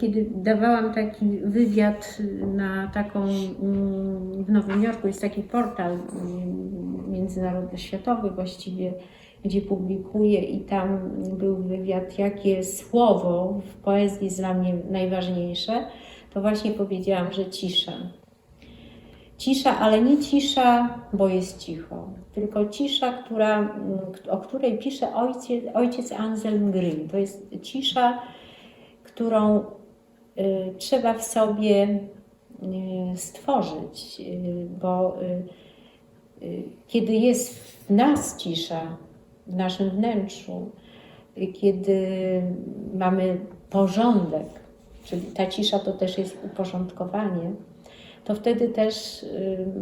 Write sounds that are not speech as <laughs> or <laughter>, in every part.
Kiedy dawałam taki wywiad na taką mm, w Nowym Jorku, jest taki portal mm, międzynarodowy, światowy właściwie, gdzie publikuję i tam był wywiad, jakie słowo w poezji jest dla mnie najważniejsze, to właśnie powiedziałam, że cisza. Cisza, ale nie cisza, bo jest cicho, tylko cisza, która, mm, o której pisze ojciec, ojciec Anselm Grimm. To jest cisza, którą y, trzeba w sobie y, stworzyć, y, bo kiedy jest w nas cisza, w naszym wnętrzu, kiedy mamy porządek, czyli ta cisza to też jest uporządkowanie, to wtedy też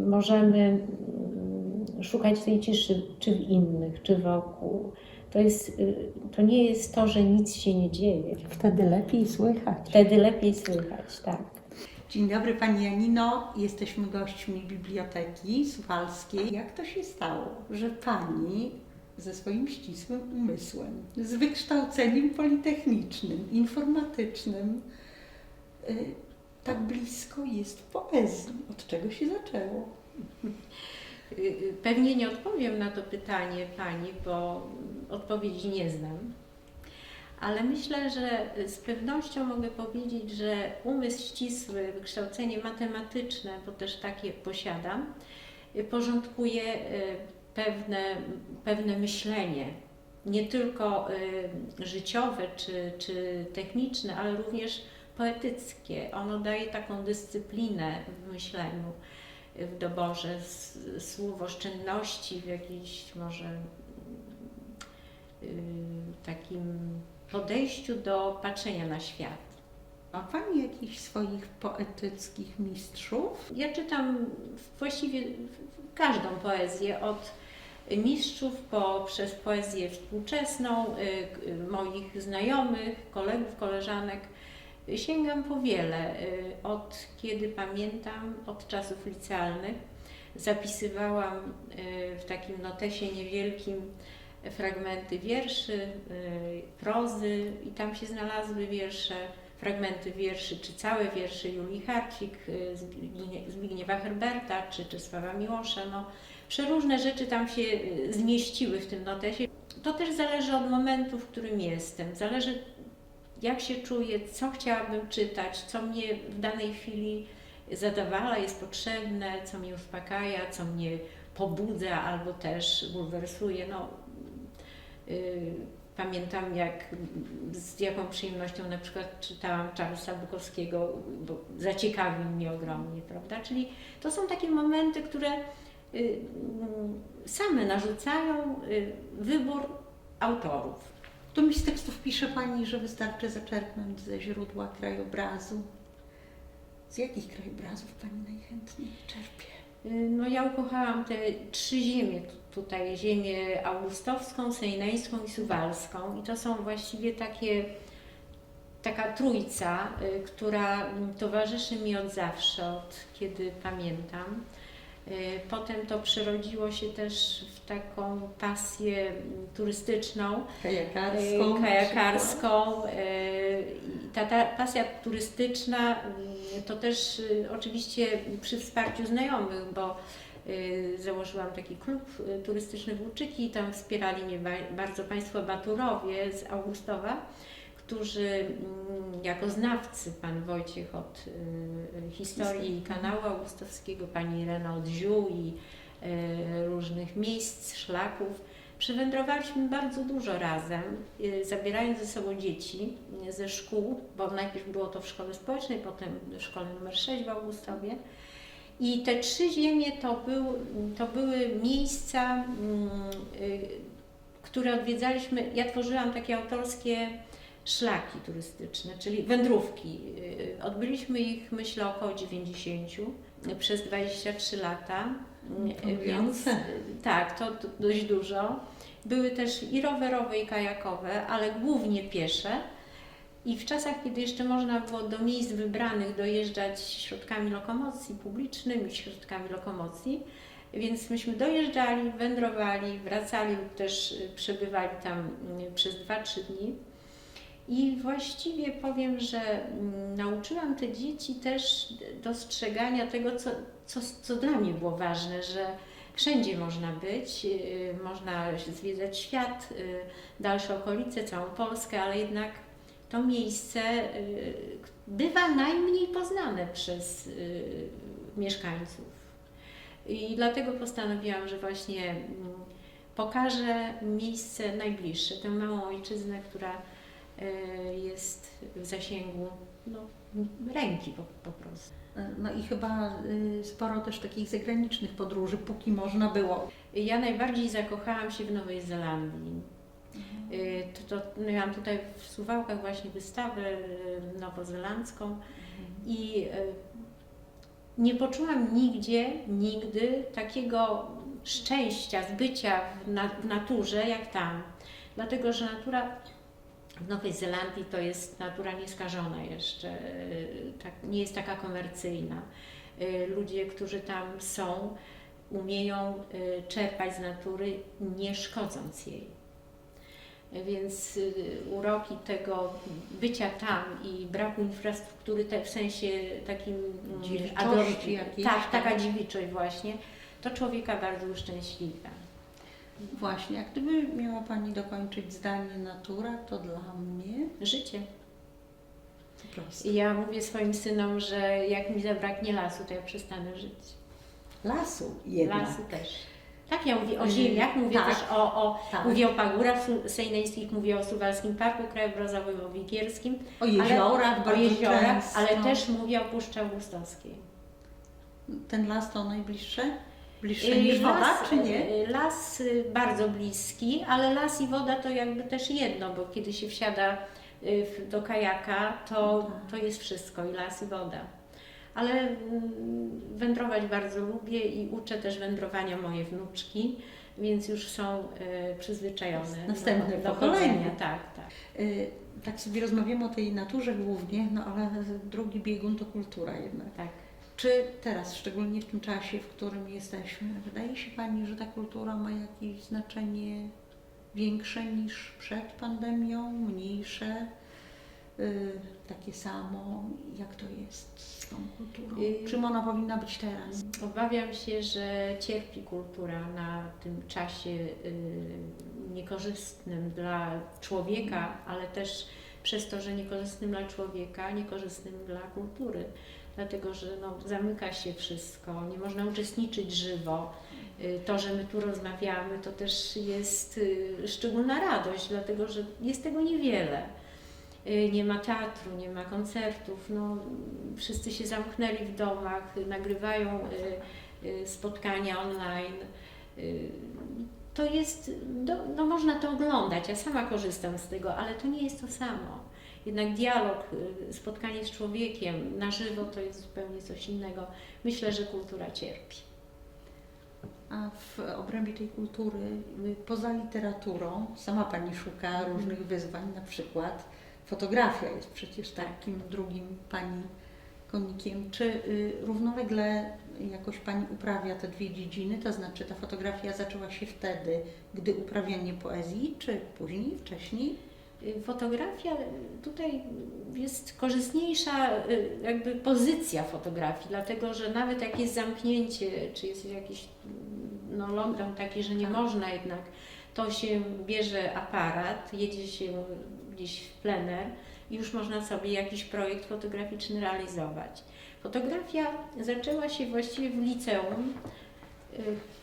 możemy mm, szukać tej ciszy czy w innych, czy wokół. To, jest, y, to nie jest to, że nic się nie dzieje. Wtedy lepiej słychać. Wtedy lepiej słychać, tak. Dzień dobry Pani Janino, jesteśmy gośćmi Biblioteki Suwalskiej. Jak to się stało, że Pani ze swoim ścisłym umysłem, z wykształceniem politechnicznym, informatycznym, y, tak blisko jest poezji? Od czego się zaczęło? Y, Pewnie nie odpowiem na to pytanie Pani, bo odpowiedzi nie znam. Ale myślę, że z pewnością mogę powiedzieć, że umysł ścisły, wykształcenie matematyczne, bo też takie posiadam, porządkuje y, pewne, pewne myślenie, nie tylko y, życiowe czy, czy techniczne, ale również poetyckie. Ono daje taką dyscyplinę w myśleniu, w doborze słów oszczędności, w jakiejś może takim podejściu do patrzenia na świat. Ma Pani jakichś swoich poetyckich mistrzów? Ja czytam właściwie każdą poezję, od mistrzów poprzez poezję współczesną, y, y, moich znajomych, kolegów, koleżanek. Sięgam po wiele. y, Od kiedy pamiętam, od czasów licealnych, zapisywałam y, w takim notesie niewielkim fragmenty wierszy, y, prozy i tam się znalazły wiersze, fragmenty wierszy, czy całe wiersze Julii Harcik, y, Zbignie- Zbigniewa Herberta, czy Czesława Miłosza. No, przeróżne rzeczy tam się y, zmieściły w tym notesie. To też zależy od momentu, w którym jestem. Zależy jak się czuję, co chciałabym czytać, co mnie w danej chwili zadawala, jest potrzebne, co mnie uspokaja, co mnie pobudza albo też bulwersuje. No, pamiętam, jak z jaką przyjemnością na przykład czytałam Charlesa Bukowskiego, bo zaciekawił mnie ogromnie, prawda? Czyli to są takie momenty, które yy, mm, same narzucają yy, wybór autorów. W którymś z tekstów pisze Pani, że wystarczy zaczerpnąć ze źródła krajobrazu. Z jakich krajobrazów Pani najchętniej czerpie? No ja ukochałam te trzy ziemie tu- tutaj, ziemię augustowską, sejneńską i suwalską i to są właściwie takie, taka trójca, y, która towarzyszy mi od zawsze, od kiedy pamiętam. Y, Potem to przerodziło się też w taką pasję turystyczną, Kajakarską. y, kajakarską. y, ta, ta pasja turystyczna to też oczywiście przy wsparciu znajomych, bo założyłam taki klub turystyczny w Łuczyki i tam wspierali mnie ba- bardzo Państwo Baturowie z Augustowa, którzy mm, jako znawcy, pan Wojciech od y, historii kanału augustowskiego, pani Irena od ziół i y, różnych miejsc, szlaków, Przywędrowaliśmy bardzo dużo razem, y, zabierając ze sobą dzieci ze szkół, bo najpierw było to w szkole społecznej, potem w szkole numer 6 w Augustowie. I te trzy ziemie to, był, to były miejsca, mm, które odwiedzaliśmy. Ja tworzyłam takie autorskie szlaki turystyczne, czyli wędrówki. Y, Odbyliśmy ich, myślę, około 90 przez 23 lata. Y, Imponujące. y, tak, to, dość dużo. Były też i rowerowe, i kajakowe, ale głównie piesze. I w czasach, kiedy jeszcze można było do miejsc wybranych dojeżdżać środkami lokomocji publicznymi, środkami lokomocji, więc myśmy dojeżdżali, wędrowali, wracali lub też przebywali tam przez 2-3 dni. I właściwie powiem, że mm, nauczyłam te dzieci też dostrzegania tego, co, co, co dla mnie było ważne, że wszędzie można być, yy, można zwiedzać świat, yy, dalsze okolice, całą Polskę, ale jednak to miejsce yy, bywa najmniej poznane przez mieszkańców. I dlatego postanowiłam, że właśnie mm, pokażę miejsce najbliższe, tę małą ojczyznę, która jest w zasięgu no, ręki po, po prostu. No i chyba y, sporo też takich zagranicznych podróży, póki można było. Ja najbardziej zakochałam się w Nowej Zelandii. Y, To, to, no, miałam tutaj w Suwałkach właśnie wystawę nowozelandzką i y, nie poczułam nigdzie, nigdy takiego szczęścia z bycia w, na, w naturze jak tam. Dlatego, że natura w Nowej Zelandii to jest natura nieskażona jeszcze, y, tak, nie jest taka komercyjna. Y, Ludzie, którzy tam są, umieją y, czerpać z natury, nie szkodząc jej. Więc uroki tego bycia tam i braku infrastruktury w sensie takim mm, jakiejś, Tak, taka tak? dziewiczość właśnie, to człowieka bardzo uszczęśliwia. Właśnie, jak gdyby miała Pani dokończyć zdanie natura, to dla mnie Życie. po prostu. Ja mówię swoim synom, że jak mi zabraknie lasu, to ja przestanę żyć. Lasu jednak. Lasu też. Tak, ja mówię o ziemiach, mówię tak. też o, o Tak. mówię o pagórach sejneńskich, mówię o Suwalskim Parku Krajobrazowym, o Wigierskim, O jeziorach ale, o bardzo jeziorach, często. ale też mówię o Puszczy Augustowskiej. Ten las to najbliższe? Bliższe Y, niż woda, las, czy nie? y, Las y, bardzo bliski, ale las i woda to jakby też jedno, bo kiedy się wsiada do kajaka, to, to jest wszystko i las i woda. Ale mm, wędrować bardzo lubię i uczę też wędrowania moje wnuczki, więc już są przyzwyczajone. Następne do, pokolenie. Tak, tak. Tak sobie rozmawiamy o tej naturze głównie, no ale drugi biegun to kultura jednak. tak. Czy teraz, szczególnie w tym czasie, w którym jesteśmy, wydaje się Pani, że ta kultura ma jakieś znaczenie większe niż przed pandemią, mniejsze, y, takie samo? Jak to jest z tą kulturą? Y- Czym ona powinna być teraz? Obawiam się, że cierpi kultura na tym czasie y, niekorzystnym dla człowieka, ale też przez to, że niekorzystnym dla człowieka, niekorzystnym dla kultury. Dlatego, że no, zamyka się wszystko, nie można uczestniczyć żywo. Y, To, że my tu rozmawiamy, to też jest y, szczególna radość, dlatego że jest tego niewiele. Y, Nie ma teatru, nie ma koncertów, no, wszyscy się zamknęli w domach, nagrywają spotkania online. To jest, no, no można to oglądać, ja sama korzystam z tego, ale to nie jest to samo. Jednak dialog, y, spotkanie z człowiekiem na żywo to jest zupełnie coś innego. Myślę, że kultura cierpi. A w obrębie tej kultury, y, poza literaturą, sama Pani szuka różnych wyzwań, na przykład fotografia jest przecież takim drugim Pani konikiem. Czy y, równolegle jakoś Pani uprawia te dwie dziedziny, to znaczy ta fotografia zaczęła się wtedy, gdy uprawianie poezji, czy później, wcześniej? Fotografia tutaj jest korzystniejsza, y, jakby pozycja fotografii, dlatego że nawet jak jest zamknięcie, czy jest jakiś mm, no, lockdown taki, że nie Tak. można jednak, to się bierze aparat, jedzie się gdzieś w plener i już można sobie jakiś projekt fotograficzny realizować. Fotografia zaczęła się właściwie w liceum,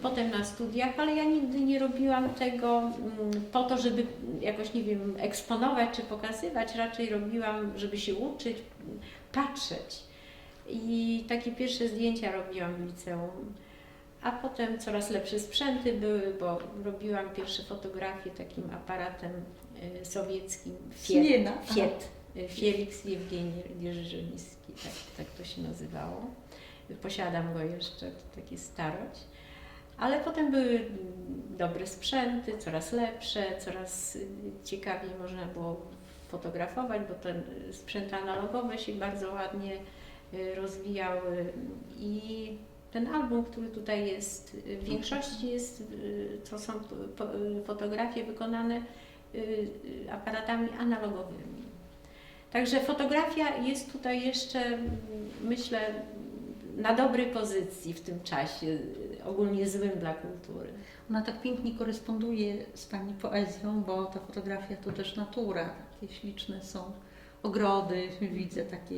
potem na studiach, ale ja nigdy nie robiłam tego mm, po to, żeby jakoś, nie wiem, eksponować czy pokazywać, raczej robiłam, żeby się uczyć, patrzeć. I takie pierwsze zdjęcia robiłam w liceum. A potem coraz lepsze sprzęty były, bo robiłam pierwsze fotografie takim aparatem y, sowieckim. Fiat. y, Felix Jewgenii Dzierżyński, tak, tak to się nazywało. Posiadam go jeszcze, to taki starość. Ale potem były dobre sprzęty, coraz lepsze, coraz ciekawiej można było fotografować, bo te sprzęty analogowe się bardzo ładnie y, rozwijały i ten album, który tutaj jest, y, w większości jest, y, to są fotografie wykonane aparatami analogowymi. Także fotografia jest tutaj jeszcze, myślę, na dobrej pozycji w tym czasie, ogólnie złym dla kultury. Ona tak pięknie koresponduje z Pani poezją, bo ta fotografia to też natura. Takie śliczne są ogrody, widzę takie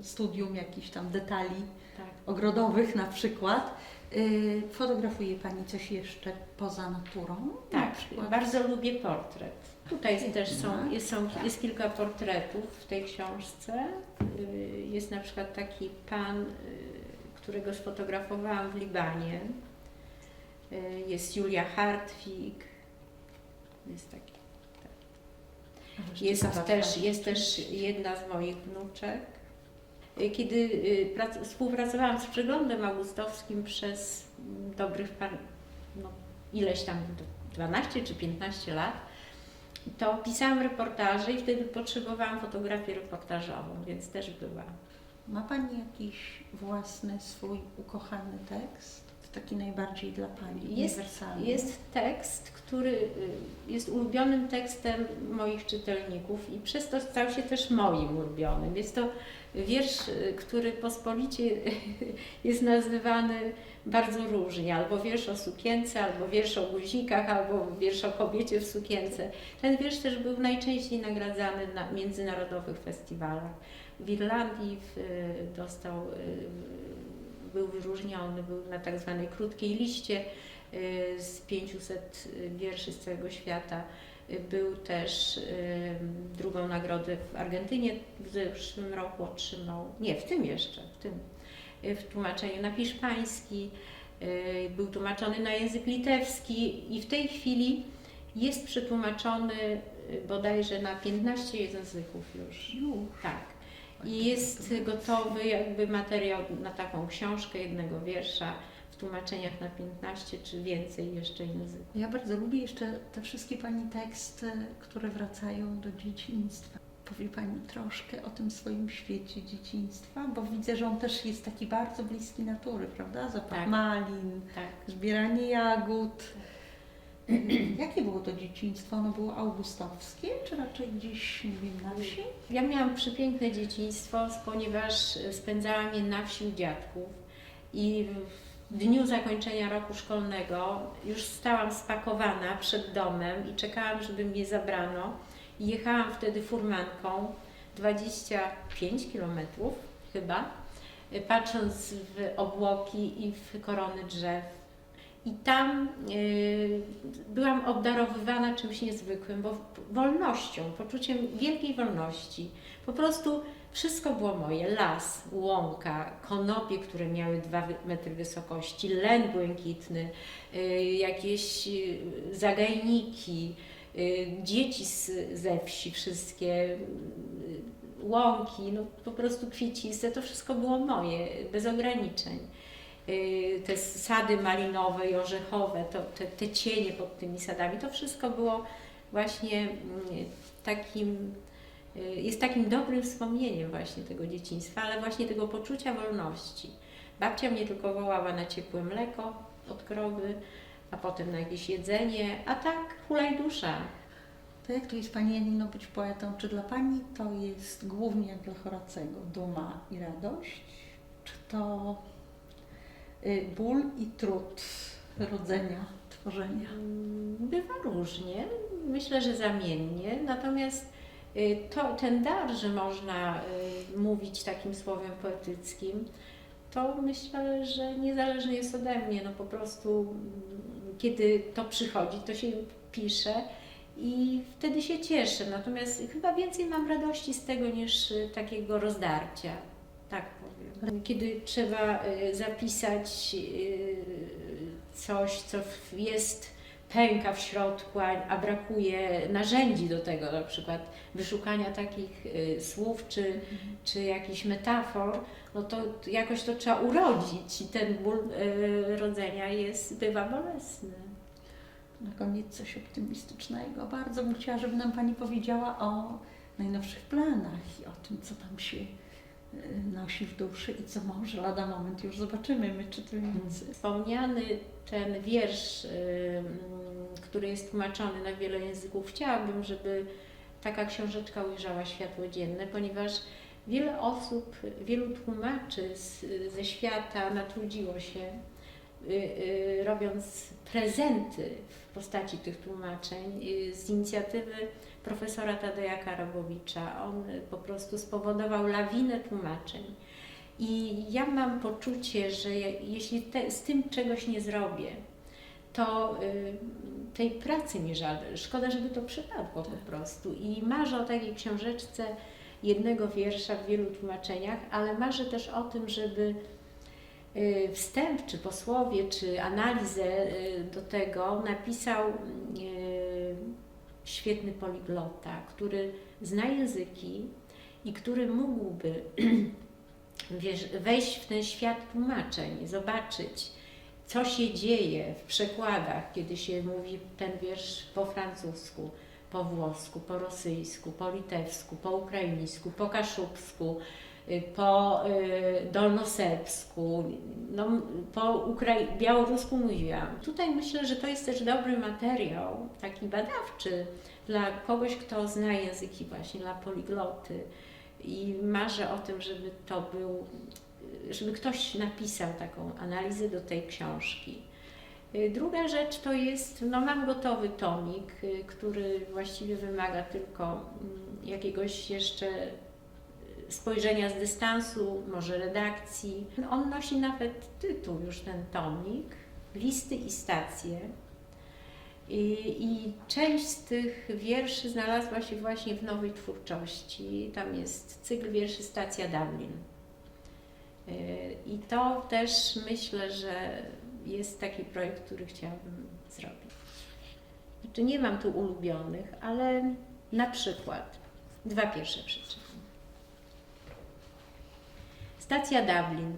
y, studium jakichś tam detali Tak. ogrodowych na przykład. Y, Fotografuje Pani coś jeszcze poza naturą? Na Tak, przykład? bardzo lubię portret. Tutaj Piękna. też są jest, są, jest kilka portretów w tej książce. Y, Jest na przykład taki pan, y, którego sfotografowałam w Libanie. Y, Jest Julia Hartwig. Jest taki. Ależ Jest też, jest też jedna z moich wnuczek. Y, Kiedy y, prac- współpracowałam z przeglądem augustowskim przez mm, dobrych par, no, ileś tam, 12 czy 15 lat, to pisałam reportaże i wtedy potrzebowałam fotografię reportażową, więc też była. Ma Pani jakiś własny, swój ukochany tekst? Taki najbardziej dla Pani, Jest- uniwersalny? Jest tekst, który y, jest ulubionym tekstem moich czytelników i przez to stał się też moim ulubionym. Jest to wiersz, y, który pospolicie <laughs> jest nazywany bardzo różnie, albo wiersz o sukience, albo wiersz o guzikach, albo wiersz o kobiecie w sukience. Ten wiersz też był najczęściej nagradzany na międzynarodowych festiwalach. W Irlandii w, y, dostał, y, był wyróżniony, był na tak zwanej krótkiej liście y, z 500 wierszy z całego świata. Był też drugą nagrodę w Argentynie w zeszłym roku otrzymał, nie, w tym jeszcze, w tym, w tłumaczeniu na hiszpański. Był tłumaczony na język litewski i w tej chwili jest przetłumaczony bodajże na 15 języków już. Już. Tak. I jest gotowy jakby materiał na taką książkę jednego wiersza w tłumaczeniach na 15 czy więcej jeszcze języków. Ja bardzo lubię jeszcze te wszystkie Pani teksty, które wracają do dzieciństwa. Powie Pani troszkę o tym swoim świecie dzieciństwa, bo widzę, że on też jest taki bardzo bliski natury, prawda? Zapach Tak. malin, Tak. zbieranie jagód. <clears throat> Jakie było to dzieciństwo? Ono było augustowskie, czy raczej gdzieś, nie wiem, na wsi? Ja miałam przepiękne dzieciństwo, ponieważ spędzałam je na wsi u dziadków i w dniu zakończenia roku szkolnego już stałam spakowana przed domem i czekałam, żeby mnie zabrano. I jechałam wtedy furmanką 25 kilometrów chyba, patrząc w obłoki i w korony drzew. I tam y, byłam obdarowywana czymś niezwykłym, bo wolnością, poczuciem wielkiej wolności. Po prostu wszystko było moje. Las, łąka, konopie, które miały dwa metry wysokości, len błękitny, y, jakieś y, zagajniki, dzieci z, ze wsi wszystkie, łąki, no po prostu kwieciste, to wszystko było moje, bez ograniczeń. Y, Te sady malinowe i orzechowe, to, te, te cienie pod tymi sadami, to wszystko było właśnie mm, takim, y, jest takim dobrym wspomnieniem właśnie tego dzieciństwa, ale właśnie tego poczucia wolności. Babcia mnie tylko wołała na ciepłe mleko od krowy, a potem na jakieś jedzenie, a tak hulaj dusza. To jak to jest Pani Janino być poetą? Czy dla Pani to jest głównie jak dla Horacego duma i radość? Czy to ból i trud rodzenia, tworzenia? Bywa różnie, myślę, że zamiennie, natomiast y, to, ten dar, że można y, mówić takim słowem poetyckim, to myślę, że niezależnie jest ode mnie, no po prostu mm, kiedy to przychodzi, to się pisze i wtedy się cieszę, natomiast chyba więcej mam radości z tego niż y, takiego rozdarcia, tak powiem. Kiedy trzeba y, zapisać y, coś, co jest pęka w środku, a, brakuje narzędzi do tego, na przykład wyszukania takich y, słów czy, czy jakichś metafor, no to jakoś to trzeba urodzić i ten ból rodzenia jest, bywa bolesny. Na koniec coś optymistycznego. Bardzo bym chciała, żeby nam Pani powiedziała o najnowszych planach i o tym, co tam się nosi w duszy i co może lada moment już zobaczymy my czytelnicy. Wspomniany ten wiersz, y, który jest tłumaczony na wiele języków, chciałabym, żeby taka książeczka ujrzała światło dzienne, ponieważ wiele osób, wielu tłumaczy z, ze świata natrudziło się, y, y, robiąc prezenty w postaci tych tłumaczeń y, z inicjatywy profesora Tadeja Karabowicza. On po prostu spowodował lawinę tłumaczeń. I ja mam poczucie, że je- jeśli te, z tym czegoś nie zrobię, to y, tej pracy mi żal. Szkoda, żeby to przypadło po prostu. I marzę o takiej książeczce jednego wiersza w wielu tłumaczeniach, ale marzę też o tym, żeby y, wstęp, czy posłowie, czy analizę y, do tego napisał y, świetny poliglota, który zna języki i który mógłby <clears throat> wejść w ten świat tłumaczeń, zobaczyć, co się dzieje w przekładach, kiedy się mówi ten wiersz po francusku, po włosku, po rosyjsku, po litewsku, po ukraińsku, po kaszubsku, po y, dolnoserbsku, no, po białorusku mówiłam. Tutaj myślę, że to jest też dobry materiał, taki badawczy dla kogoś, kto zna języki właśnie, dla poligloty. I marzę o tym, żeby to był, żeby ktoś napisał taką analizę do tej książki. Y, Druga rzecz to jest, no mam gotowy tomik, y, który właściwie wymaga tylko mm, jakiegoś jeszcze y, spojrzenia z dystansu, może redakcji. On nosi nawet tytuł już ten tomik, listy i stacje. I, I część z tych wierszy znalazła się właśnie w nowej twórczości. Tam jest cykl wierszy Stacja Dublin. Y, I to też myślę, że jest taki projekt, który chciałabym zrobić. Znaczy nie mam tu ulubionych, ale na przykład dwa pierwsze przeczytam. Stacja Dublin.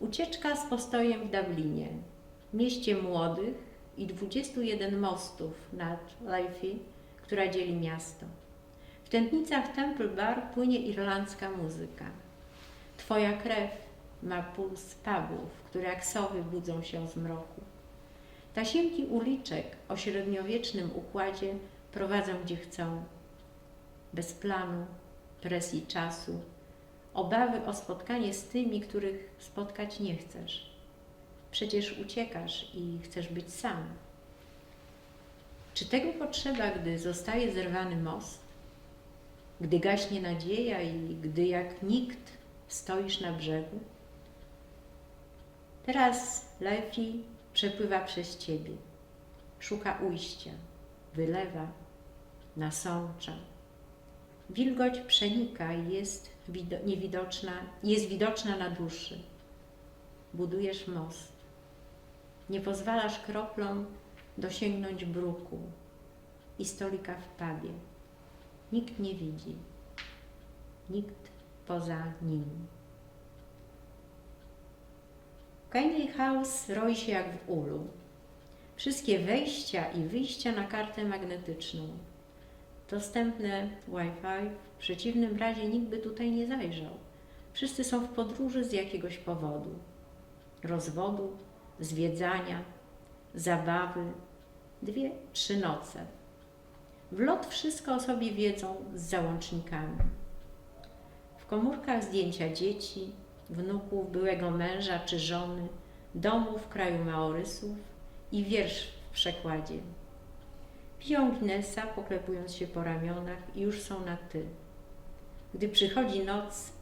Ucieczka z postojem w Dublinie, mieście młodych i 21 mostów nad Liffey, która dzieli miasto. W tętnicach Temple Bar płynie irlandzka muzyka. Twoja krew ma puls pubów, które jak sowy budzą się z mroku. Tasiemki uliczek o średniowiecznym układzie prowadzą gdzie chcą. Bez planu, presji czasu, obawy o spotkanie z tymi, których spotkać nie chcesz. Przecież uciekasz i chcesz być sam. Czy tego potrzeba, gdy zostaje zerwany most? Gdy gaśnie nadzieja i gdy jak nikt stoisz na brzegu? Teraz Lefi przepływa przez ciebie, szuka ujścia, wylewa, nasącza. Wilgoć przenika i jest niewidoczna, jest widoczna na duszy. Budujesz most. Nie pozwalasz kroplom dosięgnąć bruku i stolika w pubie. Nikt nie widzi. Nikt poza nim. Kindly House roi się jak w ulu. Wszystkie wejścia i wyjścia na kartę magnetyczną. Dostępne Wi-Fi, w przeciwnym razie nikt by tutaj nie zajrzał. Wszyscy są w podróży z jakiegoś powodu. Rozwodu, zwiedzania, zabawy, dwie, trzy noce. W lot wszystko o sobie wiedzą z załącznikami. W komórkach zdjęcia dzieci, wnuków, byłego męża czy żony, domu w kraju Maorysów i wiersz w przekładzie. Piją Guinnessa, poklepując się po ramionach i już są na ty. Gdy przychodzi noc,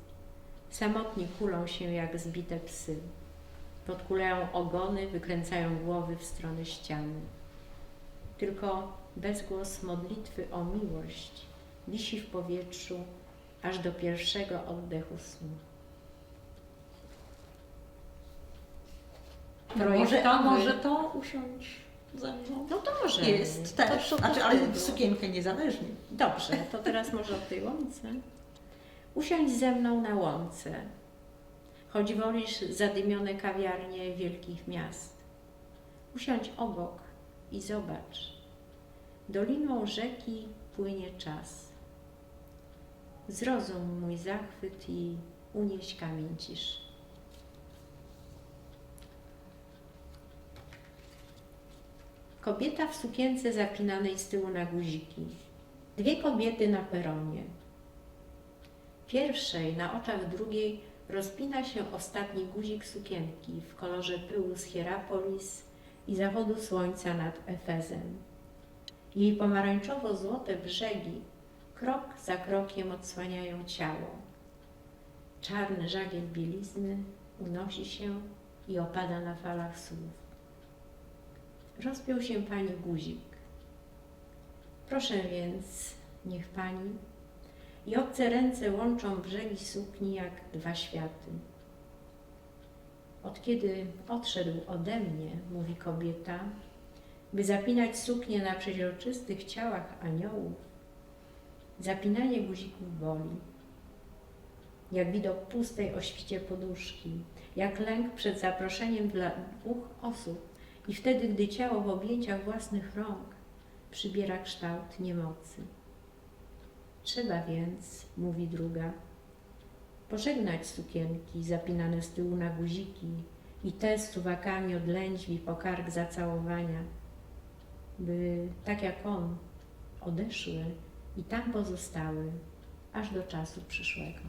samotni kulą się jak zbite psy. Podkulają ogony, wykręcają głowy w stronę ściany. Tylko bezgłos modlitwy o miłość wisi w powietrzu aż do pierwszego oddechu snu. Może, a może to usiąść ze mną? No to może. Jest też, to- znaczy, ale w sukienkę niezależnie. Dobrze, to teraz może o tej łące. Usiądź ze mną na łące, choć wolisz zadymione kawiarnie wielkich miast. Usiądź obok i zobacz. Doliną rzeki płynie czas. Zrozum mój zachwyt i unieś kamień ciszy. Kobieta w sukience zapinanej z tyłu na guziki. Dwie kobiety na peronie. Pierwszej na oczach drugiej rozpina się ostatni guzik sukienki w kolorze pyłu z Hierapolis i zachodu słońca nad Efezem. Jej pomarańczowo-złote brzegi krok za krokiem odsłaniają ciało. Czarny żagiel bielizny unosi się i opada na falach słów. Rozpiął się pani guzik. Proszę więc, niech pani i obce ręce łączą brzegi sukni jak dwa światy. Od kiedy odszedł ode mnie, mówi kobieta, by zapinać suknię na przeźroczystych ciałach aniołów, zapinanie guzików boli. Jak widok pustej o świcie poduszki, jak lęk przed zaproszeniem dla dwóch osób i wtedy, gdy ciało w objęciach własnych rąk przybiera kształt niemocy. Trzeba więc, mówi druga, pożegnać sukienki zapinane z tyłu na guziki i te z suwakami od lędźwi po kark zacałowania, by tak jak on odeszły i tam pozostały aż do czasu przyszłego.